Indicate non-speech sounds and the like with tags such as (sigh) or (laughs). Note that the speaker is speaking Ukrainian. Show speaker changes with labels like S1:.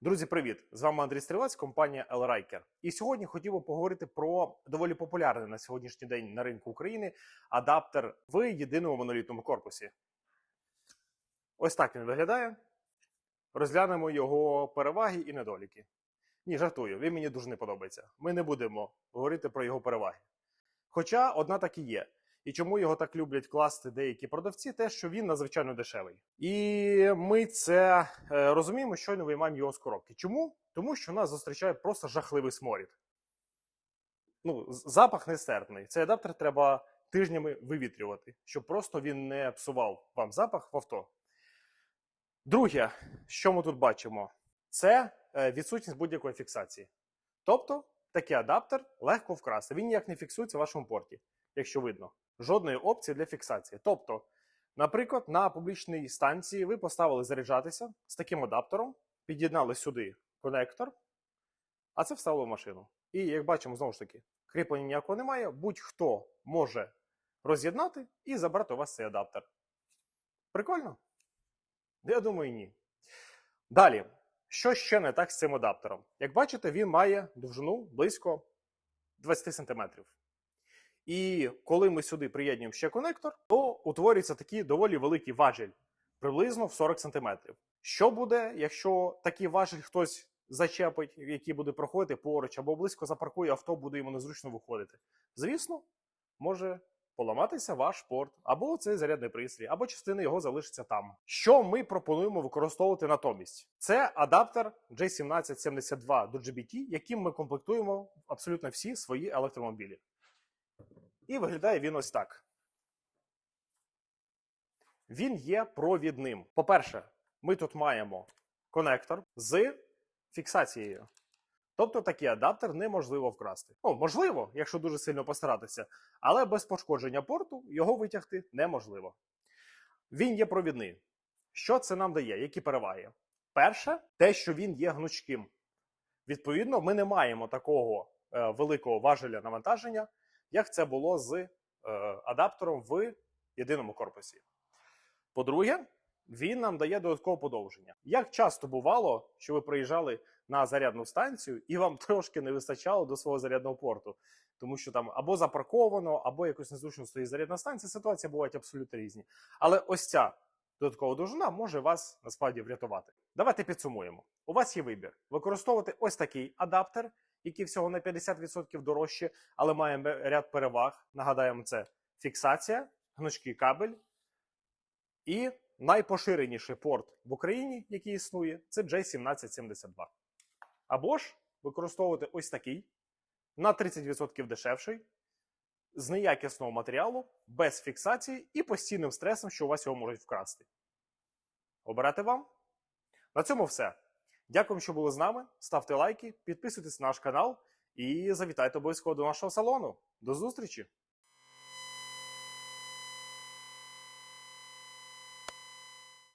S1: Друзі, привіт! З вами Андрій Стрілець, компанія L-Riker. І сьогодні хотів би поговорити про доволі популярний на сьогоднішній день на ринку України адаптер в єдиному монолітному корпусі. Ось так він виглядає. Розглянемо його переваги і недоліки. Ні, жартую, він мені дуже не подобається. Ми не будемо говорити про його переваги. Хоча одна так і є. І чому його так люблять класти деякі продавці, те, що він надзвичайно дешевий. І ми це е, розуміємо, щойно виймаємо його з коробки. Чому? Тому що нас зустрічає просто жахливий сморід. Ну, запах нестерпний. Цей адаптер треба тижнями вивітрювати, щоб просто він не псував вам запах в авто. Друге, що ми тут бачимо, це е, відсутність будь-якої фіксації. Тобто, такий адаптер легко вкрасти. Він ніяк не фіксується в вашому порті, якщо видно. Жодної опції для фіксації. Тобто, наприклад, на публічній станції ви поставили заряджатися з таким адаптером, під'єднали сюди конектор, а це вставили в машину. І як бачимо, знову ж таки, кріплення ніякого немає. Будь-хто може роз'єднати і забрати у вас цей адаптер. Прикольно? Я думаю, ні. Далі, що ще не так з цим адаптером? Як бачите, він має довжину близько 20 см. І коли ми сюди приєднуємо ще конектор, то утворюється такий доволі великий важіль, приблизно в 40 см. Що буде, якщо такий важіль хтось зачепить, який буде проходити поруч, або близько запаркує авто, буде йому незручно виходити? Звісно, може поламатися ваш порт, або цей зарядний пристрій, або частина його залишиться там. Що ми пропонуємо використовувати натомість? Це адаптер J1772 до GBT, яким ми комплектуємо абсолютно всі свої електромобілі. І виглядає він ось так. Він є провідним. По-перше, ми тут маємо конектор з фіксацією. Тобто такий адаптер неможливо вкрасти. Ну, можливо, якщо дуже сильно постаратися, але без пошкодження порту його витягти неможливо. Він є провідний. Що це нам дає? Які переваги? Перше, те, що він є гнучким. Відповідно, ми не маємо такого е, великого важеля навантаження, як це було з е, адаптером в єдиному корпусі. По-друге, він нам дає додаткове подовження. Як часто бувало, що ви приїжджали на зарядну станцію і вам (laughs) трошки не вистачало до свого зарядного порту, тому що там або запарковано, або якось незручно стоїть зарядна станція. Ситуації бувають абсолютно різні. Але ось ця додаткова довжина може вас насправді врятувати. Давайте підсумуємо. У вас є вибір: використовувати ось такий адаптер, який всього на 50% дорожче, але має ряд переваг. Нагадаємо, це фіксація, гнучкий кабель і найпоширеніший порт в Україні, який існує, це J1772. Або ж використовувати ось такий на 30% дешевший, з неякісного матеріалу, без фіксації і постійним стресом, що у вас його можуть вкрасти. Обирати вам. На цьому все. Дякую, що були з нами. Ставте лайки, підписуйтесь на наш канал і завітайте обов'язково до нашого салону. До зустрічі!